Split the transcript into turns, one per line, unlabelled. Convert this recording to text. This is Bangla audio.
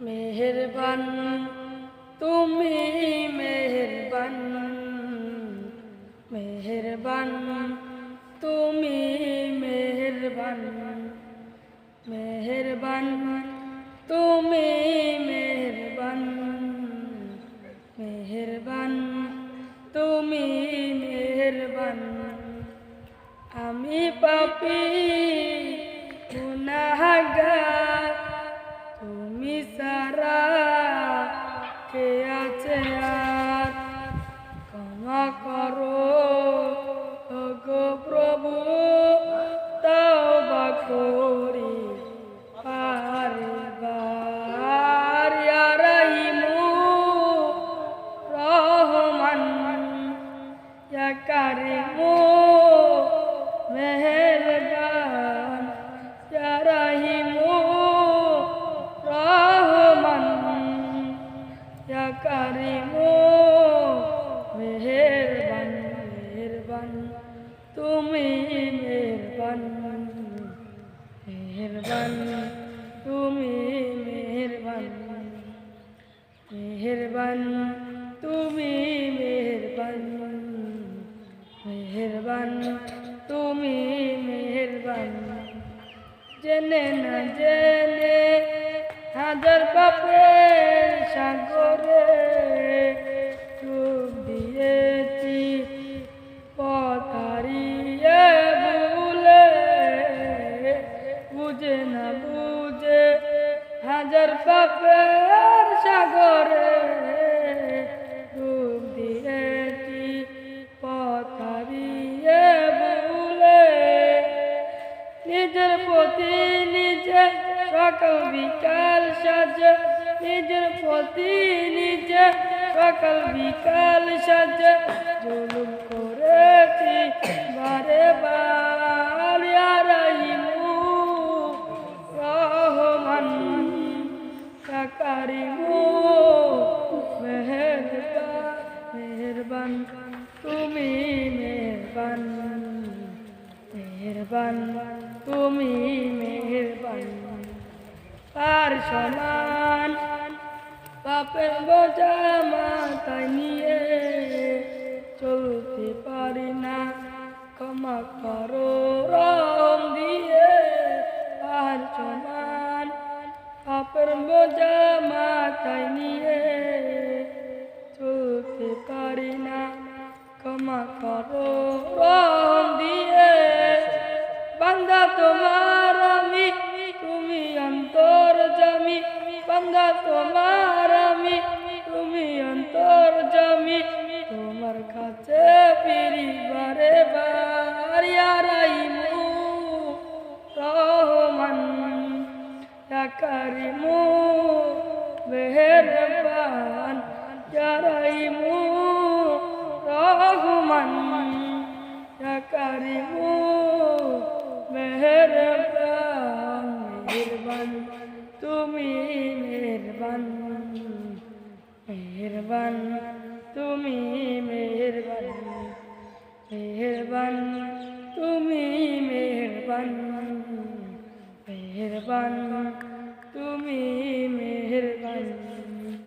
মেহেরবান, তুমি মেহেরবান মেহেরবান, তুমি মেহেরবান মেহেরবান, তুমি মেহেরবান মেহেরবান, তুমি মেহেরবান। আমি পাপি, গুনাহগার ইয়া কারিমু মেহেরবান ইয়া রহিমু রহমান। ইয়া কারিমু মেহেরবান মেহেরবান, তুমি মেহেরবান। মেহেরবান, তুমি মেহেরবান। মেহেরবান, তুমি মেহেরবান, তুমি মেহেরবান। জেনে না জেনে হাজার পাপের সাগরে ডুব দিয়েছি পথারিয়ে ভুলে। বুঝে না সকাল বিকাল সাজে, নিজের প্রতি নিজে সকাল বিকাল সাজে। জুলুম করেছি বারে বার রহমান ইয়া কারিমু মেহেরবান মেহেরবান, তুমি মেহেরবান মেহেরবান, তুমি মেহেরবান। আর সমান। পাপের বোঝা মাথায় নিয়ে চলতে পারি না। ক্ষমা করো, রং দিয়ে আর সমান। পাপের বোঝা মাথায় নিয়ে চলতে পারি না। ক্ষমা করো, রং দিয়ে বান্দা তোমার কারিমু, মেহেরবান ইয়ারাইমু রহমান কারিমু, মেহেরবান মেহেরবান, তুমি মেহেরবান মেহেরবান, তুমি মেহেরবান মেহেরবান, তুমি মেহেরবান মেহেরবান